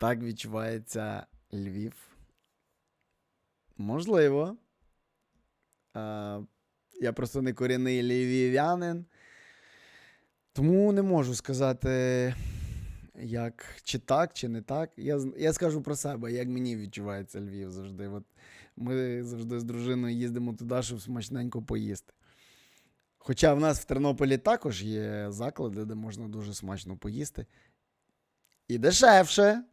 Так відчувається Львів. Можливо. А, я просто не корінний львів'янин. Тому не можу сказати, як чи так, чи не так. Я, я скажу про себе, як мені відчувається Львів завжди. От ми завжди з дружиною їздимо туди, щоб смачненько поїсти. Хоча в нас в Тернополі також є заклади, де можна дуже смачно поїсти. І дешевше,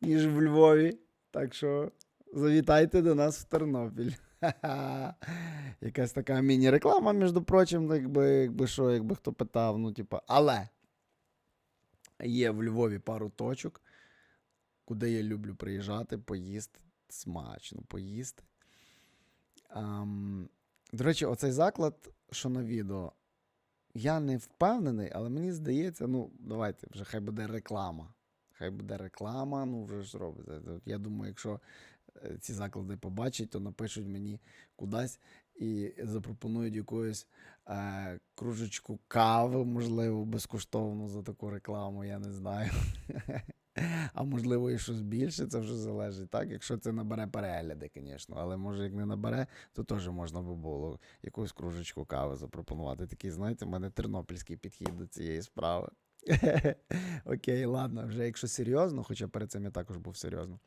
ніж в Львові. Так що завітайте до нас в Тернопіль. Якась така міні-реклама, між прочим, якби, якби що, якби хто питав. Ну, типу, але є в Львові пару точок, куди я люблю приїжджати, поїсти, смачно поїсти. Ам, до речі, оцей заклад, що на відео, я не впевнений, але мені здається, ну, давайте, вже хай буде реклама. Хай буде реклама, ну вже ж робиться. Я думаю, якщо е, ці заклади побачать, то напишуть мені кудись і запропонують якусь е, кружечку кави, можливо, безкоштовно за таку рекламу, я не знаю. А можливо, і щось більше, це вже залежить, так? Якщо це набере перегляди, звісно. Але може, як не набере, то теж можна би було якусь кружечку кави запропонувати. Такий, знаєте, в мене тернопільський підхід до цієї справи. Окей, ладно, вже якщо серйозно, хоча перед цим я також був серйозно,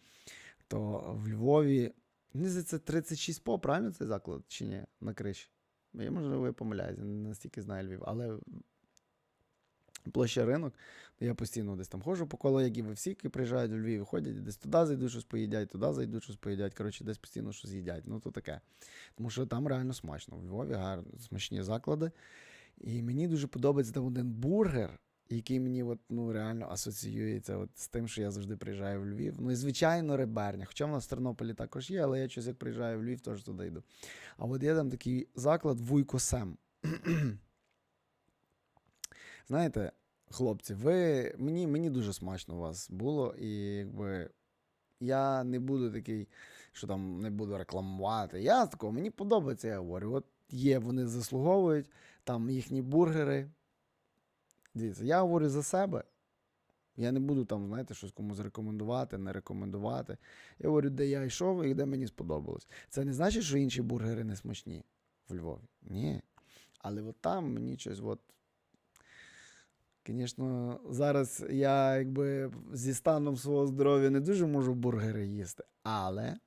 то в Львові, мені здається, 36 по, правильно цей заклад чи ні? На криші. Я можливо, я помиляюся, не настільки знаю Львів, але площа ринок, я постійно десь там ходжу по колу, як і ви всі, які приїжджають у Львів, ходять, десь туди зайдуть, щось поїдять, туди зайдуть, щось поїдять. Коротше, десь постійно щось їдять. Ну, то таке. Тому що там реально смачно. В Львові гарно, смачні заклади. І мені дуже подобається там один бургер, який мені от, ну, реально асоціюється от з тим, що я завжди приїжджаю в Львів. Ну і звичайно, реберня. Хоча в нас в Тернополі також є, але я щось як приїжджаю в Львів, теж туди йду. А от є там такий заклад Вуйко Сем. Знаєте, хлопці, ви мені, мені дуже смачно у вас було, і якби я не буду такий, що там не буду рекламувати. Я такого, мені подобається, я говорю. От є, вони заслуговують, там їхні бургери. Дивіться, я говорю за себе. Я не буду там, знаєте, щось комусь рекомендувати, не рекомендувати. Я говорю, де я йшов і де мені сподобалось. Це не значить, що інші бургери не смачні в Львові. Ні. Але от там мені щось от. Звісно, зараз я якби зі станом свого здоров'я не дуже можу бургери їсти. Але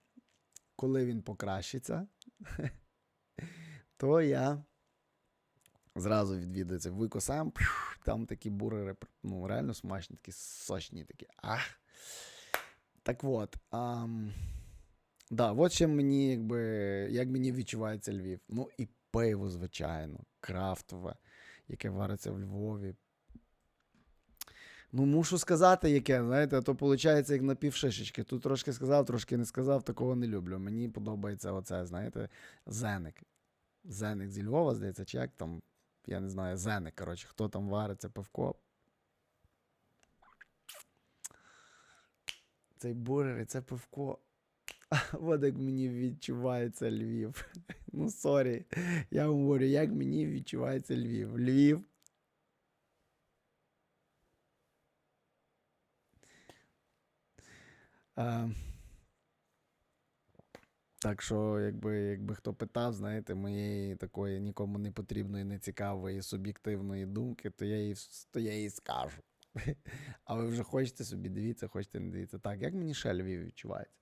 коли він покращиться, то я зразу відвідаю це Вуйко сам. Там такі бургери, ну, реально смачні, такі сочні такі. Ах. Так от. Ам, да, от ще мені, якби, як мені відчувається Львів. Ну і пиво, звичайно, крафтове, яке вариться в Львові. Ну, мушу сказати, яке, знаєте, то виходить як на півшишечки. Тут трошки сказав, трошки не сказав, такого не люблю. Мені подобається оце, знаєте, зеник. Зеник зі Львова, здається, чи як там, я не знаю, зеник, коротше, хто там вариться пивко. Цей бургер і це пивко. От як мені відчувається Львів. Ну, сорі. Я вам говорю, як мені відчувається Львів. Львів. А, так що, якби, якби хто питав, знаєте, моєї такої нікому не потрібної, нецікавої, суб'єктивної думки, то я їй, то я їй скажу. А ви вже хочете собі дивіться, хочете не дивіться. Так, як мені ще Львів відчувається?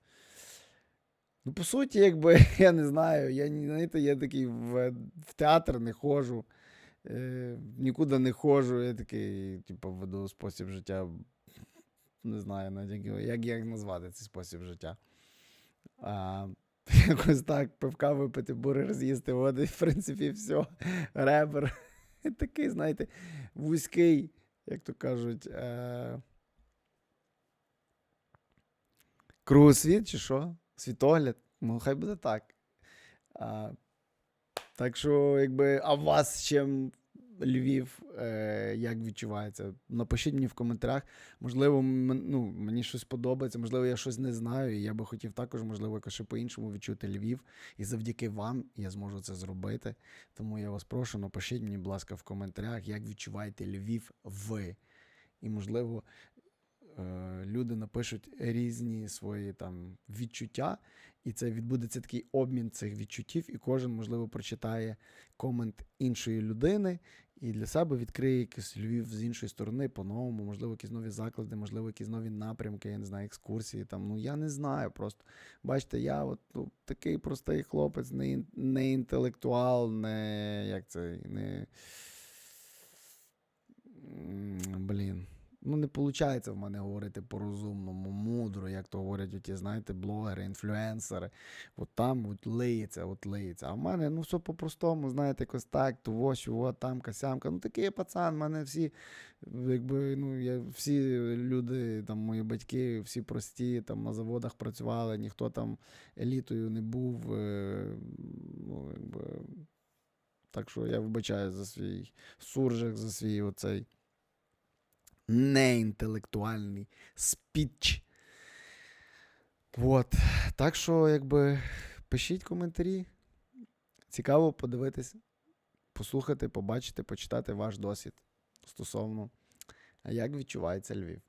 Ну, по суті, якби, я не знаю, я знаєте, я такий в, в театр не ходжу, е, нікуди не ходжу, я такий, типу, веду спосіб життя. Не знаю, навіть як, як, як назвати цей спосіб життя. А, якось так, пивка випити, бургер з'їсти, і, в принципі, все. Ребер. Такий, знаєте, вузький, як то кажуть. Е... Кругосвіт чи що? Світогляд? Ну, хай буде так. А, так що, якби, а вас чим Львів, е, як відчувається? Напишіть мені в коментарях. Можливо, ну, мені щось подобається, можливо, я щось не знаю, і я би хотів також, можливо, якось по-іншому відчути Львів. І завдяки вам я зможу це зробити. Тому я вас прошу, напишіть мені, будь ласка, в коментарях, як відчуваєте Львів ви. І, можливо, люди напишуть різні свої там відчуття, і це відбудеться такий обмін цих відчуттів, і кожен, можливо, прочитає комент іншої людини і для себе відкриє якийсь Львів з іншої сторони, по-новому, можливо, якісь нові заклади, можливо, якісь нові напрямки, я не знаю, екскурсії. Там, ну я не знаю. Просто бачите, я от ну, такий простий хлопець, не, не інтелектуал, не як це, не. Ну, не виходить в мене говорити по-розумному, мудро, як то говорять оті, знаєте, блогери, інфлюенсери. От там от лиється, от лиється. А в мене ну все по-простому, знаєте, якось так, того, сього, тамка, сямка. Ну такий я пацан, в мене всі, якби, ну, я, всі люди, там, мої батьки, всі прості, там на заводах працювали, ніхто там елітою не був. Е, ну, якби, так що я вибачаю за свій суржик, за свій оцей неінтелектуальний спіч. От. Так що, якби, пишіть коментарі. Цікаво подивитись, послухати, побачити, почитати ваш досвід стосовно, як відчувається Львів.